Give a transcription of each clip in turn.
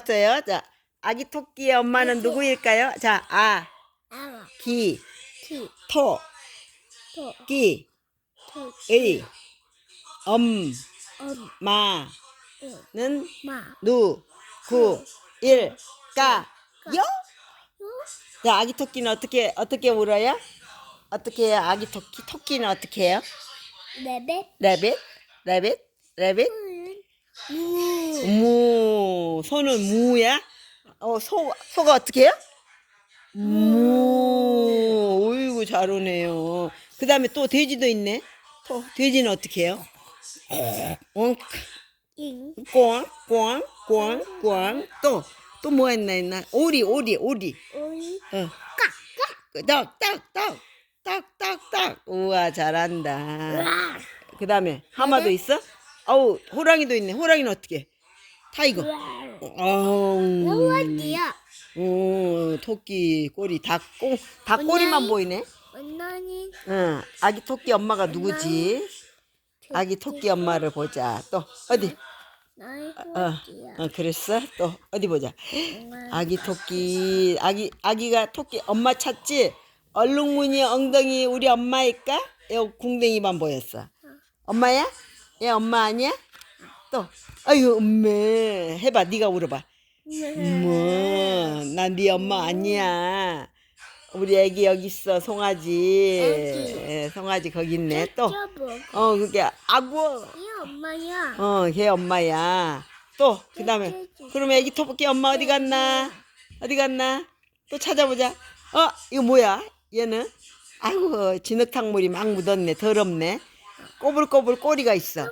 왔어요. 자, 아기 토끼의 엄마는 누구일까요? 자, 아, 아, 기, 티, 토, 토, 끼, 토, 의, 엄, 엄, 마, 응, 는 마, 누, 구, 일, 까, 요? 요, 자, 아기 토끼는 어떻게, 어떻게 울어요? 어떻게 해요? 아기 토끼? 토끼는 어떻게 해요? 레벳, 레빗? 레빗? 레빗? 무, 무. 소는 무야? 어, 소, 소가 어떻게 해요? 무. 어이구, 잘 오네요. 그 다음에 또 돼지도 있네. 또, 돼지는 어떻게 해요? 엉, 잉, 꽝, 꽝, 꽝, 꽝. 또, 또 뭐 했나 했나? 오리, 오리, 오리. 오이, 어. 떡, 떡, 떡. 떡, 떡, 떡. 우와, 잘한다. 와, 그 다음에 하마도 있어? 어우, 호랑이도 있네. 호랑이는 어떻게 해? 타이거. 와, 어우. 너무하지요. 오, 토끼 꼬리 닭 꼬, 닭 꼬리만 언니. 보이네. 언니, 응, 아기 토끼 엄마가 누구지? 아기 토끼 엄마를 보자. 또 어디? 나의 어, 후지요. 어 그랬어? 또 어디 보자. 아기 토끼, 아기 아기가 토끼 엄마 찾지? 얼룩무늬 엉덩이 우리 엄마일까? 여 궁뎅이만 보였어. 엄마야? 얘 엄마 아니야? 또, 아유 엄매 해봐. 네가 울어봐. 뭐, 난네 엄마 아니야. 우리 애기 여기 있어, 송아지. 애기. 예, 송아지 거기 있네. 또. 어, 그게, 아구. 이 엄마야. 어, 걔 엄마야. 또, 그 다음에, 그럼 애기 토끼 엄마 어디 갔나? 어디 갔나? 또 찾아보자. 어, 이거 뭐야? 얘는? 아이고, 진흙탕물이 막 묻었네. 더럽네. 꼬불꼬불 꼬리가 있어.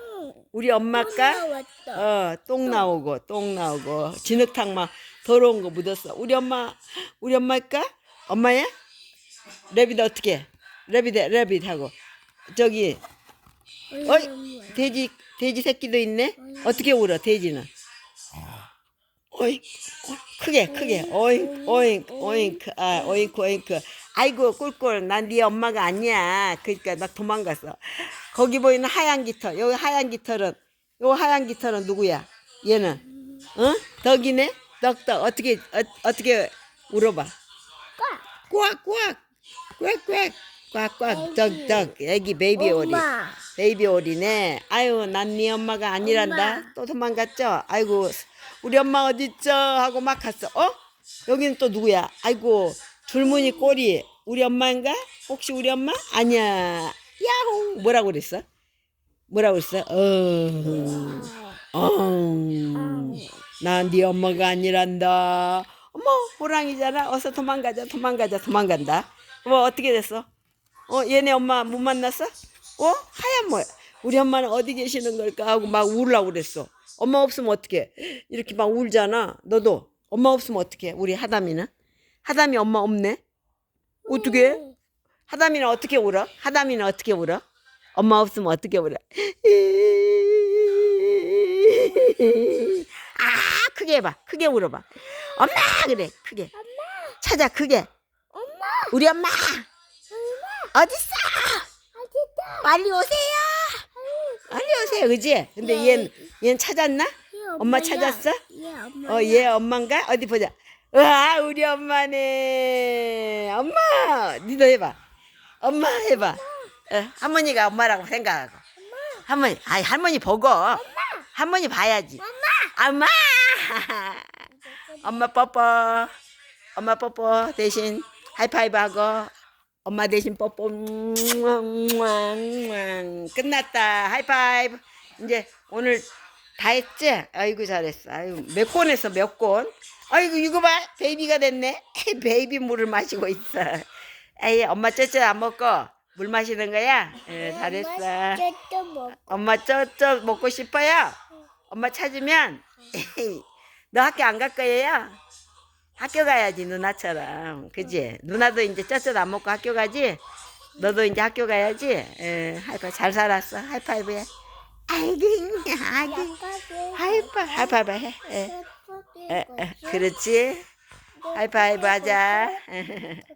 우리 엄마가 나왔어. 어, 똥 나오고, 똥 나오고, 진흙탕 막 더러운 거 묻었어. 우리 엄마, 우리 엄마일까? 엄마야? 레빗 어떻게? 해? 레빗, 해, 레빗 하고. 저기, 어이, 돼지, 돼지 새끼도 있네? 어떻게 울어, 돼지는? 어, 크게, 크게. 오잉, 오잉, 오잉, 아, 오잉크, 오잉크. 아이고, 꿀꿀, 난 네 엄마가 아니야. 그러니까 막 도망갔어. 거기 보이는 하얀 깃털, 여기 하얀 깃털은, 요 하얀 깃털은 누구야? 얘는, 어? 덕이네? 덕덕. 어떻게, 어, 어떻게 울어봐. 꽉, 꽉, 꽉, 꽉, 꽉, 꽉, 덕덕. 애기 베이비 오리. 베이비 오리네. 아유, 난 네 엄마가 아니란다. 엄마. 또 도망갔죠? 아이고, 우리 엄마 어딨죠? 하고 막 갔어. 어? 여기는 또 누구야? 아이고, 줄무늬 꼬리. 우리 엄마인가? 혹시 우리 엄마? 아니야. 야호! 뭐라고 그랬어? 뭐라고 그랬어? 어, 어, 난네 엄마가 아니란다. 어머, 호랑이잖아. 어서 도망가자, 도망가자, 도망간다. 뭐, 어떻게 됐어? 어, 얘네 엄마 못 만났어? 어? 하얀 뭐야? 우리 엄마는 어디 계시는 걸까? 하고 막 울라고 그랬어. 엄마 없으면 어떡해? 이렇게 막 울잖아. 너도. 엄마 없으면 어떡해? 우리 하담이는? 하담이 엄마 없네? 어떻게? 하담이는 어떻게 울어? 하담이는 어떻게 울어? 엄마 없으면 어떻게 울어? 아, 크게 해봐. 크게 울어봐. 엄마! 그래, 크게. 찾아, 크게. 엄마. 우리 엄마! 어딨어? 빨리 오세요. 빨리 오세요, 그지? 근데 예. 얘는, 얘는 찾았나? 엄마 찾았어? 예, 엄마. 어, 얘 엄마인가? 어디 보자. 와, 우리 엄마네. 엄마! 니도 해봐. 엄마 해봐. 어, 할머니가 엄마라고 생각하고. 할머니, 아이, 할머니 보고. 할머니 봐야지. 엄마! 엄마 뽀뽀. 엄마 뽀뽀 대신 하이파이브 하고. 엄마 대신 뽀뽀. 끝났다. 하이파이브. 이제 오늘 다 했지? 아이고 잘했어. 아유 몇권 했어 몇 권? 아이고 이거 봐 베이비가 됐네. 베이비 물을 마시고 있어. 에이 엄마 쩌쩌 안 먹고 물 마시는 거야? 예, 잘했어. 엄마 쩌쩌 먹고 싶어요? 엄마 찾으면 너 학교 안 갈 거예요? 학교 가야지 누나처럼 그지? 누나도 이제 쩌쩌 안 먹고 학교 가지? 너도 이제 학교 가야지? 예, 하이파이브 잘 살았어 하이파이브 해 아이고 아이고. 하이파이브 하이파이브 해 예. 에, 에, 그렇지? 하이파이브 하자